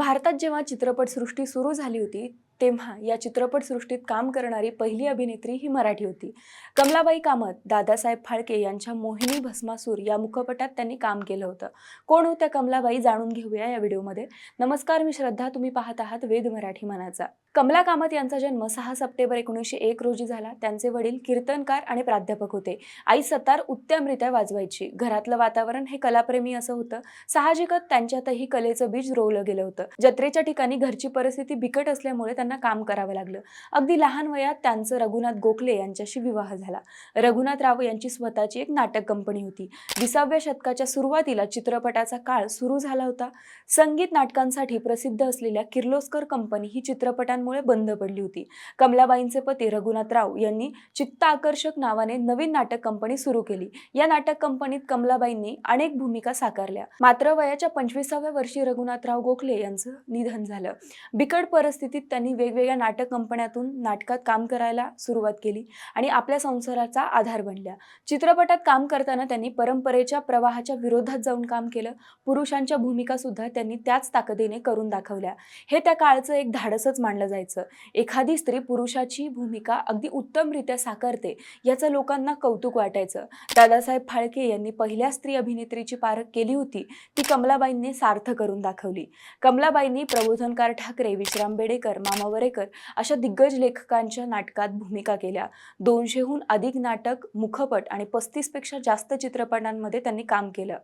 भारतात जेव्हा चित्रपटसृष्टी सुरू झाली होती तेव्हा या चित्रपटसृष्टीत काम करणारी पहिली अभिनेत्री ही मराठी होती. कमलाबाई कामत दादासाहेब फाळके यांच्या मोहिनी भस्मासूर या मुखपटात त्यांनी काम केलं होतं. कोण होत्या कमलाबाई जाणून घेऊया या व्हिडिओमध्ये. नमस्कार मी श्रद्धा. तुम्ही पाहत आहात वेद मराठी मनाचा. कमला कामत यांचा जन्म सहा सप्टेंबर एकोणीसशे एक रोजी झाला. त्यांचे वडील कीर्तनकार आणि प्राध्यापक होते. आई सतार उत्तमरित्या वाजवायची. घरातलं वातावरण हे कलाप्रेमी असं होतं. साहजिकच त्यांच्यातही कलेचं बीज रोवलं गेलं होतं. जत्रेच्या ठिकाणी घरची परिस्थिती बिकट असल्यामुळे त्यांना त्यांना काम करावं लागलं. अगदी लहान वयात त्यांचं रघुनाथ गोखले यांच्याशी विवाह झाला. रघुनाथ राव यांची स्वतःची एक नाटक कंपनी होती. विसाव्या शतकाच्या सुरुवातीला चित्रपटाचा काळ सुरू झाला होता. संगीत नाटकांसाठी प्रसिद्ध असलेल्या किर्लोस्कर कंपनी ही चित्रपटांमुळे बंद पडली होती. कमलाबाईंचे पती रघुनाथ राव यांनी चित्त आकर्षक नावाने नवीन नाटक कंपनी सुरू केली. या नाटक कंपनीत कमलाबाईंनी अनेक भूमिका साकारल्या. मात्र वयाच्या पंचवीसाव्या वर्षी रघुनाथराव गोखले यांचं निधन झालं. बिकट परिस्थितीत त्यांनी वेगवेगळ्या नाटक कंपन्यातून नाटकात काम करायला सुरुवात केली आणि आपल्या संसाराचा आधार बनल्या. चित्रपटात काम करताना त्यांनी परंपरेच्या प्रवाहाच्या विरोधात जाऊन काम केलं. पुरुषांच्या भूमिका सुद्धा त्यांनी त्याच ताकदीने करून दाखवल्या. हे त्या काळचं एक धाडसच मानलं जायचं. एखादी स्त्री पुरुषाची भूमिका अगदी उत्तमरित्या साकारते याचं लोकांना कौतुक वाटायचं. दादासाहेब फाळके यांनी पहिल्या स्त्री अभिनेत्रीची पारख केली होती. ती कमलाबाईंनी सार्थ करून दाखवली. कमलाबाईंनी प्रबोधनकार ठाकरे विश्राम बेडेकर मामा वरेकर अशा दिग्गज लेखकांच्या नाटकात भूमिका केल्या. दोनशेहून अधिक नाटक मुखपट आणि पस्तीसपेक्षा जास्त चित्रपटांमध्ये त्यांनी काम केलं.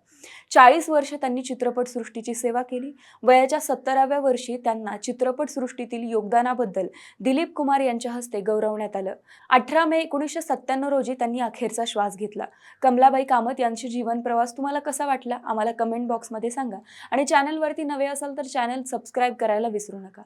चाळीस वर्ष त्यांनी चित्रपटसृष्टीची सेवा केली. वयाच्या सत्तराव्या वर्षी त्यांना चित्रपटसृष्टीतील योगदानाबद्दल दिलीप कुमार यांच्या हस्ते गौरवण्यात आलं. अठरा मे एकोणीसशे सत्त्याण्णव रोजी त्यांनी अखेरचा श्वास घेतला. कमलाबाई कामत यांची जीवन प्रवास तुम्हाला कसा वाटला? आम्हाला कमेंट बॉक्समध्ये सांगा. आणि चॅनलवरती नवे असाल तर चॅनल सबस्क्राईब करायला विसरू नका.